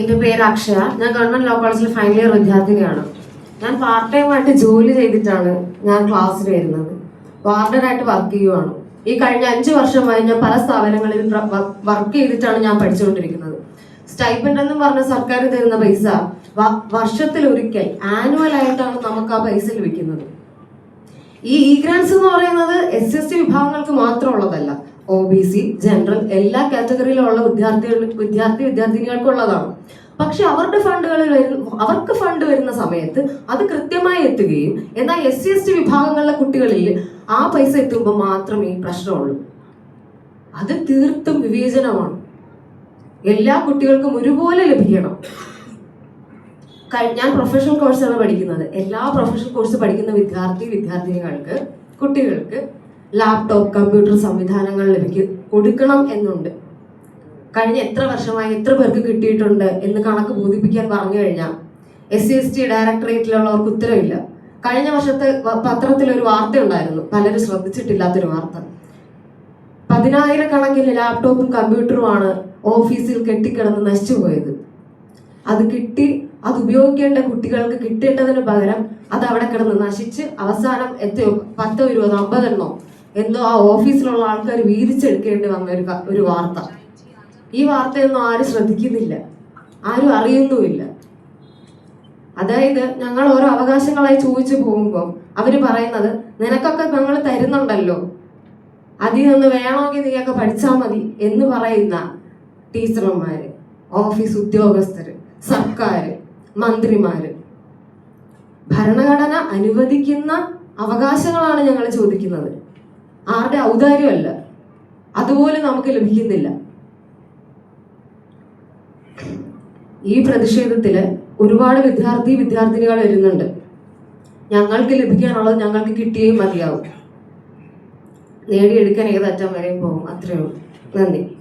എന്റെ പേര് അക്ഷയ. ഞാൻ ഗവൺമെന്റ് ലോ കോളേജിൽ ഫൈനൽ ഇയർ വിദ്യാർത്ഥിനിയാണ്. ഞാൻ പാർട്ട് ടൈം ആയിട്ട് ജോലി ചെയ്തിട്ടാണ് ഞാൻ ക്ലാസ്സിൽ വരുന്നത്. വാർഡനായിട്ട് വർക്ക് ചെയ്യുവാണ്. ഈ കഴിഞ്ഞ അഞ്ച് വർഷമായി ഞാൻ പല സ്ഥാപനങ്ങളിൽ വർക്ക് ചെയ്തിട്ടാണ് ഞാൻ പഠിച്ചുകൊണ്ടിരിക്കുന്നത്. സ്റ്റൈപ്പൻഡ് എന്ന് പറഞ്ഞ സർക്കാർ തരുന്ന പൈസ വർഷത്തിൽ ഒരിക്കൽ ആനുവൽ ആയിട്ടാണ് നമുക്ക് ആ പൈസ ലഭിക്കുന്നത്. ഈ ഇ ഗ്രാൻസ് എന്ന് പറയുന്നത് എസ് എസ് ടി വിഭാഗങ്ങൾക്ക് മാത്രമുള്ളതല്ല. ഒ ബി സി ജനറൽ എല്ലാ കാറ്റഗറിയിലുള്ള വിദ്യാർത്ഥികൾ വിദ്യാർത്ഥി വിദ്യാർത്ഥിനികൾക്കുള്ളതാണ്. പക്ഷെ അവരുടെ ഫണ്ടുകൾ വരുന്ന അവർക്ക് ഫണ്ട് വരുന്ന സമയത്ത് അത് കൃത്യമായി എത്തുകയും എന്നാൽ എസ് സി എസ് ടി വിഭാഗങ്ങളിലെ കുട്ടികളിൽ ആ പൈസ എത്തുമ്പോൾ മാത്രമേ പ്രശ്നമുള്ളൂ. അത് തീർത്തും വിവേചനമാണ്. എല്ലാ കുട്ടികൾക്കും ഒരുപോലെ ലഭിക്കണം. ഞാൻ പ്രൊഫഷണൽ കോഴ്സാണ് പഠിക്കുന്നത്. എല്ലാ പ്രൊഫഷണൽ കോഴ്സ് പഠിക്കുന്ന വിദ്യാർത്ഥി വിദ്യാർത്ഥിനികൾക്ക് കുട്ടികൾക്ക് ലാപ്ടോപ്പ് കമ്പ്യൂട്ടർ സംവിധാനങ്ങൾ ലഭിക്കും കൊടുക്കണം എന്നുണ്ട്. കഴിഞ്ഞ എത്ര വർഷമായി എത്ര പേർക്ക് കിട്ടിയിട്ടുണ്ട് എന്ന് കണക്ക് ബോധിപ്പിക്കാൻ പറഞ്ഞു കഴിഞ്ഞാൽ എസ് സി എസ് ടി ഡയറക്ടറേറ്റിലുള്ളവർക്ക് ഉത്തരവില്ല. കഴിഞ്ഞ വർഷത്തെ ഒരു വാർത്ത ഉണ്ടായിരുന്നു. പലരും ശ്രദ്ധിച്ചിട്ടില്ലാത്തൊരു വാർത്ത. പതിനായിരക്കണക്കിന് ലാപ്ടോപ്പും കമ്പ്യൂട്ടറുമാണ് ഓഫീസിൽ കെട്ടിക്കിടന്ന് നശിച്ചു പോയത്. അത് കിട്ടി അത് ഉപയോഗിക്കേണ്ട കുട്ടികൾക്ക് കിട്ടേണ്ടതിന് പകരം അത് അവിടെ കിടന്ന് നശിച്ച് അവസാനം എത്രയോ പത്തോ ഇരുപതോ അമ്പതെണ്ണോ എന്തോ ആ ഓഫീസിലുള്ള ആൾക്കാർ വീതിച്ചെടുക്കേണ്ടി വന്ന ഒരു ഒരു വാർത്ത. ഈ വാർത്തയൊന്നും ആരും ശ്രദ്ധിക്കുന്നില്ല. ആരും അറിയുന്നുമില്ല. അതായത് ഞങ്ങൾ ഓരോ അവകാശങ്ങളായി ചോദിച്ചു പോകുമ്പോൾ അവർ പറയുന്നത് നിനക്കൊക്കെ ഞങ്ങൾ തരുന്നുണ്ടല്ലോ. അതിൽ നിന്ന് വേണമെങ്കിൽ നീയൊക്കെ പഠിച്ചാൽ മതി എന്ന് പറയുന്ന ടീച്ചർമാർ ഓഫീസ് ഉദ്യോഗസ്ഥർ സർക്കാർ മന്ത്രിമാർ ഭരണഘടന അനുവദിക്കുന്ന അവകാശങ്ങളാണ് ഞങ്ങൾ ചോദിക്കുന്നത്. ആരുടെ ഔദാര്യമല്ല. അതുപോലെ നമുക്ക് ലഭിക്കുന്നില്ല. ഈ പ്രതിഷേധത്തിൽ ഒരുപാട് വിദ്യാർത്ഥി വിദ്യാർത്ഥിനികൾ വരുന്നുണ്ട്. ഞങ്ങൾക്ക് ലഭിക്കാനുള്ളത് ഞങ്ങൾക്ക് കിട്ടിയേ മതിയാവും. നേടിയെടുക്കാൻ ഏതറ്റം വരെയും പോകും. അത്രയേ ഉള്ളൂ. നന്ദി.